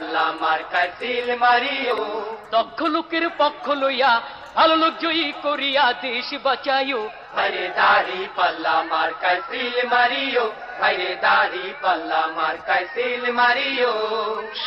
আমার কাছিল মারিও। দক্ষ লোকের পক্ষ লইয়া ভালো লোক জয়ী করিয়া দেশ বাঁচাইও। ভাইরে দাড়ি পাল্লা মার কাছিল মারিও। ভাইরে দাড়ি পাল্লা মার কাছিল মারিও।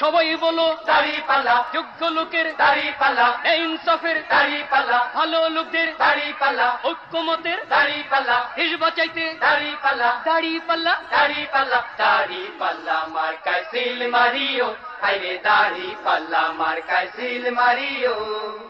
সবাই বলো দাড়ি পাল্লা। যোগ্য লোকের দাড়ি পাল্লা। ইনসাফের দাড়ি পাল্লা। ভালো লোকদের দাড়ি পাল্লা। ঐক্যমতের দাড়ি পাল্লা। দেশ বাঁচাইতে দাড়ি পাল্লা। দাড়ি পাল্লা। দাড়ি পাল্লা। দাড়ি পাল্লা মার কাছিল মারিও। ভাইরে দাড়ি পাল্লা মার কাছিল মারিও।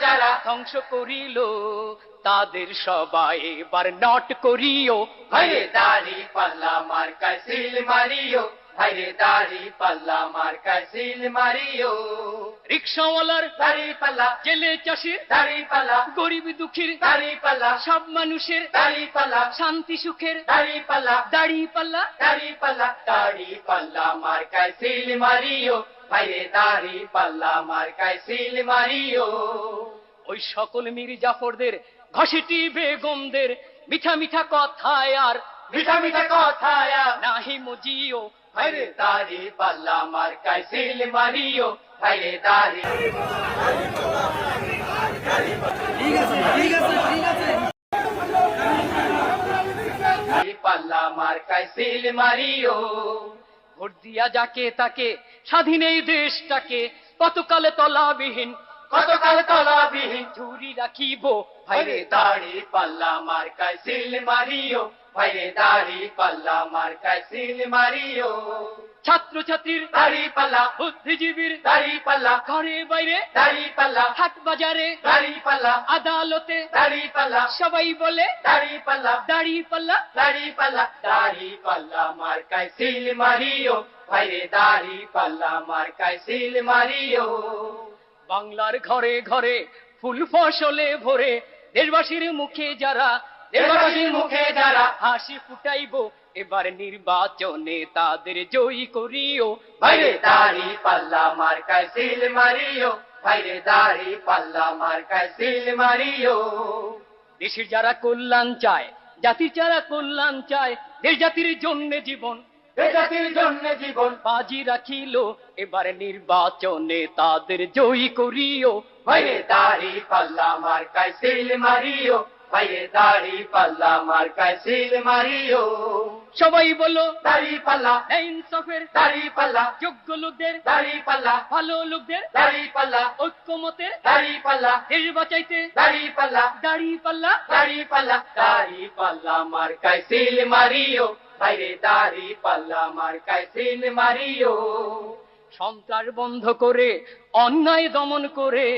যারা ধ্বংস করিল তাদের সবাই এবার নট করিও। দাড়ি পাল্লা মার্কা সিল মারিও। দাড়ি পাল্লা মারিও রিক্সাওয়ালার দাড়ি পাল্লা জেলে চাষির দাড়ি পাল্লা গরিব দুঃখীর দাড়ি পাল্লা সব মানুষের দাড়ি পাল্লা শান্তি সুখের দাড়ি পাল্লা দাড়ি পাল্লা দাড়ি পাল্লা দাড়ি পাল্লা মার কাইসিল মারিও ভাইরে দাড়ি পাল্লা মার কাইসিল মারিও ওই সকল মীর জাফরদের ঘষেটি বেগমদের মিঠা মিঠা কথায় আর মিঠা মিঠা কথায় নাহি মজিও। ভাইরে দাড়ি পাল্লা মার কাইসিল মারিও দাড়ি দাড়ি পাল্লা মার কাইসিল মারিও ভোট দিয়া যাকে তাকে স্বাধীন এই দেশটাকে কতকালে তলাবিহীন কতকাল তলাবিহীন ঝুরি রাখিব। ভাইরে দাড়ি পাল্লা মার কাইসিল মারিও ভাইরে দাড়ি পাল্লা মার কাইসিল মারিও। ছাত্র ছাত্রীর দাড়ি পাল্লা। বুদ্ধিজীবীর দাড়ি পাল্লা। ঘরে বাইরে দাড়ি পাল্লা। হাট বাজারে দাড়ি পাল্লা। আদালতে দাড়ি পাল্লা। সবাই বলে দাড়ি পাল্লা। দাড়ি পাল্লা। দাড়ি পাল্লা। দাড়ি পাল্লা মার কাইসিল মারিও। ভাইরে দাড়ি পাল্লা মার কাইসিল মারিও। বাংলার ঘরে ঘরে ফুল ফসলে ভরে দেশবাসীর মুখে যারা দেশবাসীর মুখে যারা হাসি ফুটাইব এবার নির্বাচনে তাদের জয়ী করিও। ভাইরে দাড়ি পাল্লা মার কাইসিল মারিও ভাইরে দাড়ি পাল্লা মার কাইসিল মারিও। দেশের যারা কল্যাণ চায় জাতির যারা কল্যাণ চায় দেশ জাতির জন্য জীবন জাতির জন্য জীবন। বাজি রাখিল এবার নির্বাচনে তাদের জয়ী করিও। ভাইরে দাড়ি পাল্লা মার কাইসিল মারিও ভাইরে দাড়ি পাল্লা মার কাইসিল মারিও। সবাই বলো দাড়ি পাল্লা ইনসাফের দাড়ি পাল্লা যোগ্য লোকদের দাড়ি পাল্লা ভালো লোকদের দাড়ি পাল্লা ঐক্যমতের দাড়ি পাল্লা দেশ বাঁচাইতে দাড়ি পাল্লা দাড়ি পাল্লা দাড়ি পাল্লা দাড়ি পাল্লা মারিও। ভাইরে দাড়ি পাল্লা মারিও। সন্ত্রাস বন্ধ করে অন্যায় দমন করে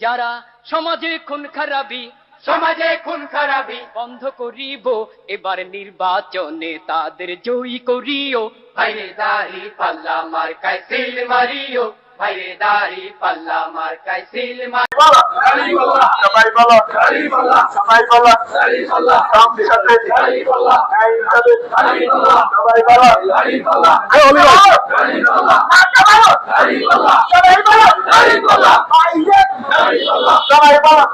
যারা সমাজে খুন খারাপি সমাজে খুন খারাপি। বন্ধ করিব এবার নির্বাচনে তাদের জয়ী করিও। ভাইরে দাড়ি পাল্লা মার্কায় সিল মারিও ভাইরে দাড়ি পাল্লা মার্কায় সিল মারিও সবাই বলো। সবাই বলো। সামনে সাথে। সবাই বলো। সবাই বলো।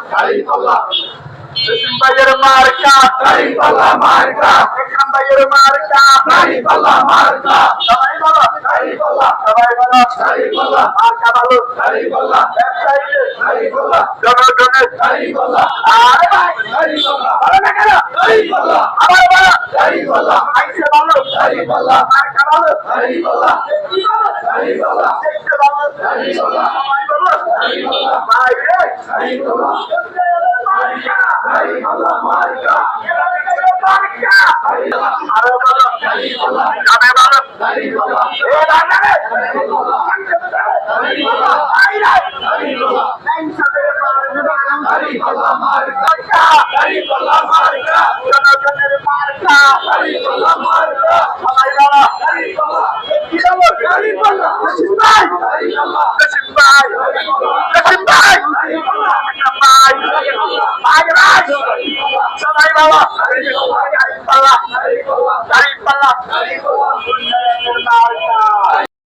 ভাইয়ের মার্কা মার্কা এখান ভাইয়ের মার্কা বলো। বলো। আরে ভাই ভালো না কেন আবার বলো আইসে ভালো মার্কা ভালো দেখতে ভালো সবাই বলো ভাই রে মার্কা মার্কা আরে বলো যাবে ভালো এ রান্না রে আই রে লাইন সাথে মার্কা। জনগণের মার্কা। সবাই বলো। কি বলো জসিম ভাই। জসিম ভাই। জসিম ভাই। ভাই ভাই ভাই সবাই বাবা পাল্লা। দাড়ি পাল্লা।